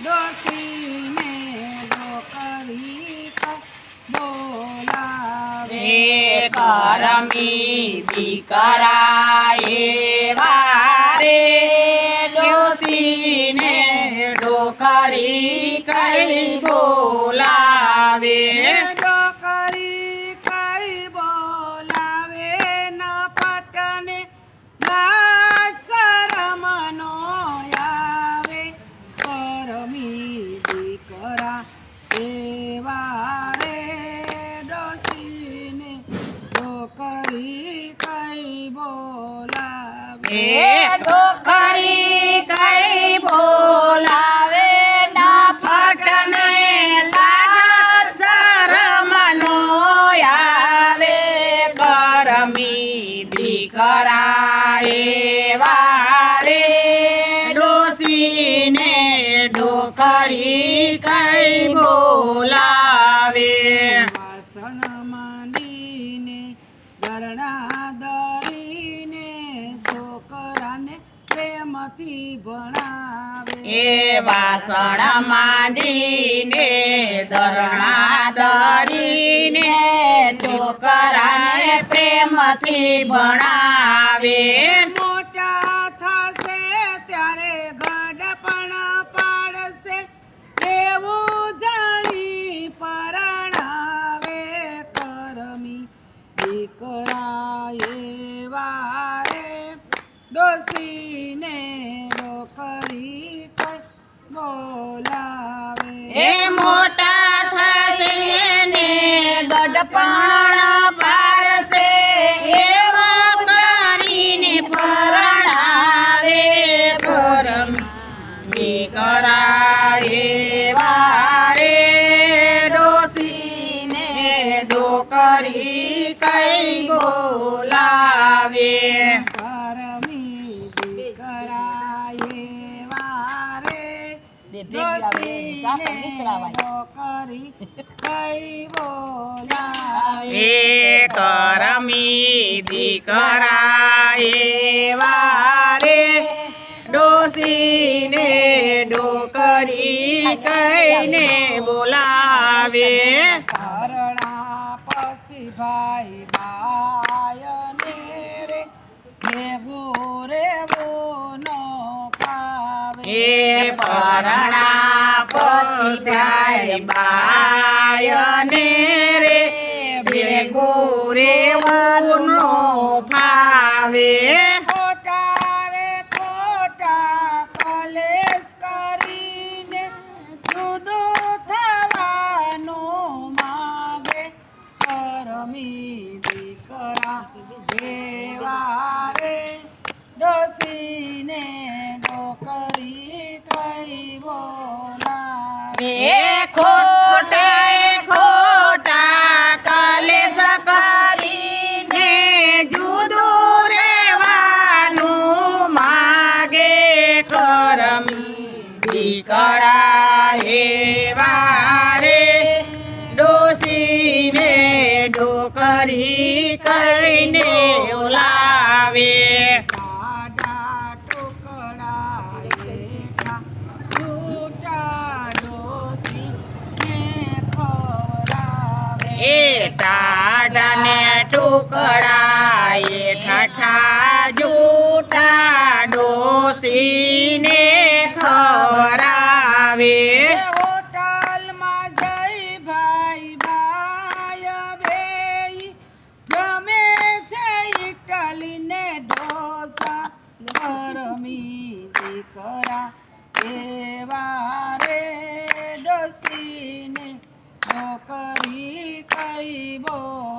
ડોસીને ડોકરી બોલાવે. કરમી દીકરા ડોકરી કઈ બોલાવે ડોકરી કઈ બોલાવે ના ફટને લાજ શરમનો આવે કરમી એવા ડોસીને ડોકરી કઈ બોલાવે પ્રેમથી ભણાવે. એ વાસણ માંડીને ધરણા ધરીને છોકરાને પ્રેમથી ભણાવે. મોટા થશે ત્યારે ગડપણ પાડશે એવું જાણી પરણાવે કરમી. દીકરા એવા ડોસીને બોલાવે. એ મોટા થશે ને ગઢપણ પારશે એવા કરીને પરણાવે પરમ કરાય વારે ડોસીને ડોકરી કઈ બોલાવે. ડોકરી કઈ બોલાવે એ કરમી દીકરા એવા રે ડોસીને ડોકરી કઈને બોલાવે. કરણા પછી ભાઈ એ પરણા પછી જાય બાયને રે, ભેગો રે નો ફાવે ખોટા રે ખોટા કરીને જુદું થવાનું માગે. પરમી દીકરા કરમી દીકરા વારે ડોસીને ડોકરી કરીને ઓલાવે એ ટાડાને ટુકડા ગરમી દીકરા એવા રે ડોસીને નોકરી કઈ બોલાવે